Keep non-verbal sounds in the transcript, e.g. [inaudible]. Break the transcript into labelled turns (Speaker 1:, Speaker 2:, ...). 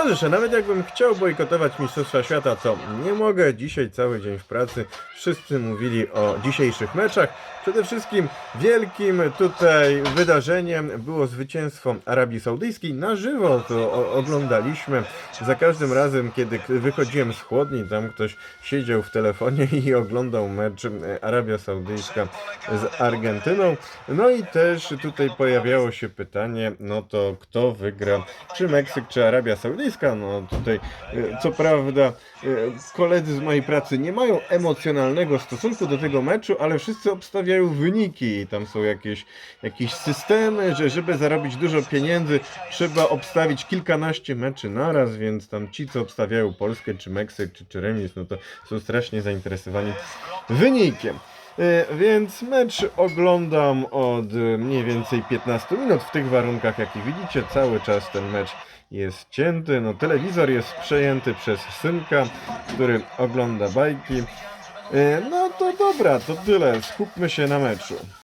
Speaker 1: Towarzysze, nawet jakbym chciał bojkotować Mistrzostwa Świata, to nie mogę. Dzisiaj cały dzień w pracy wszyscy mówili o dzisiejszych meczach. Przede wszystkim wielkim tutaj wydarzeniem było zwycięstwo Arabii Saudyjskiej. Na żywo to oglądaliśmy. Za każdym razem, kiedy wychodziłem z chłodni, tam ktoś siedział w telefonie [laughs] i oglądał mecz Arabia Saudyjska z Argentyną. No i też tutaj pojawiało się pytanie, no to kto wygra, czy Meksyk, czy Arabia Saudyjska? No tutaj, e, co prawda, e, koledzy z mojej pracy nie mają emocjonalnego stosunku do tego meczu, ale wszyscy obstawiają wyniki i tam są jakieś, jakieś systemy, że żeby zarobić dużo pieniędzy, trzeba obstawić kilkanaście meczy naraz, więc tam ci, co obstawiają Polskę, czy Meksyk, czy, czy remis, no to są strasznie zainteresowani wynikiem. E, Więc mecz oglądam od e, mniej więcej 15 minut w tych warunkach, jakie widzicie. Cały czas ten mecz jest cięty. No, telewizor jest przejęty przez synka, który ogląda bajki. E, No to dobra, to tyle. Skupmy się na meczu.